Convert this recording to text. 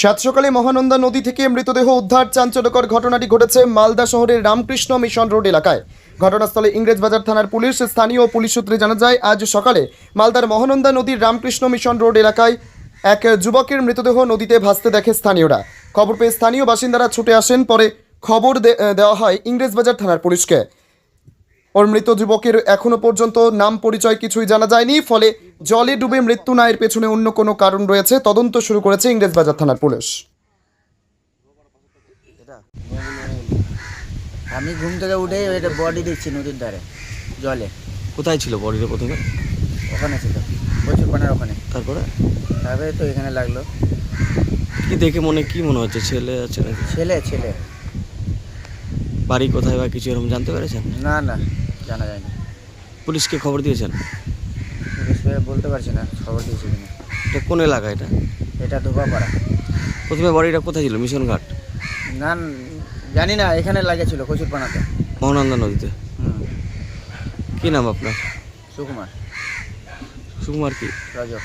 সাত সকালে মহানন্দা নদী থেকে মৃতদেহ উদ্ধার চাঞ্চল্যকর ঘটনাটি ঘটেছে মালদা শহরের রামকৃষ্ণ মিশন রোড এলাকায়। ঘটনাস্থলে ইংরেজবাজার থানার পুলিশ, স্থানীয় পুলিশ সূত্রে জানা যায়, আজ সকালে মালদার মহানন্দা নদীর রামকৃষ্ণ মিশন রোড এলাকায় এক যুবকের মৃতদেহ নদীতে ভাসতে দেখে স্থানীয়রা। খবর পেয়ে স্থানীয় বাসিন্দারা ছুটে আসেন, পরে খবর দেওয়া হয় ইংরেজবাজার থানার পুলিশকে। ওর মৃত যুবকের এখনও পর্যন্ত নাম পরিচয় কিছুই জানা যায়নি ফলে জলে ডুবে মৃত্যু না এর পেছনে অন্য কোনো কারণ রয়েছে তদন্ত শুরু করেছে ইংরেজবাজার থানার পুলিশ। আমি ঘুম থেকে উঠে এটা বডি দেখছি নদীর ধারে জলে। কোথায় ছিল বডিটা প্রথমে? ওখানে ছিল প্রচুর পানের ওখানে। তারপরে? তারপরে তো এখানে লাগল। কি দেখে মনে কি মনে হচ্ছে ছেলে আছে ছেলে ছেলে। বাড়ি কোথায় বা কিছু এরকম জানতে পেরেছেন? না না জানা যায়নি। পুলিশকে খবর দিয়েছেন? বলতে পারছি না খবর দিয়েছি কিনা। এটা কোন এলাকা এটা? এটা ধোপাপাড়া প্রথমে বাড়িটা কোথায় ছিল? মিশন ঘাট না জানি না এখানে লাগেছিল প্রচুর পানাতে মহানন্দা নদীতে? কি নাম আপনার? সুকুমার। সুকুমার কি? রজক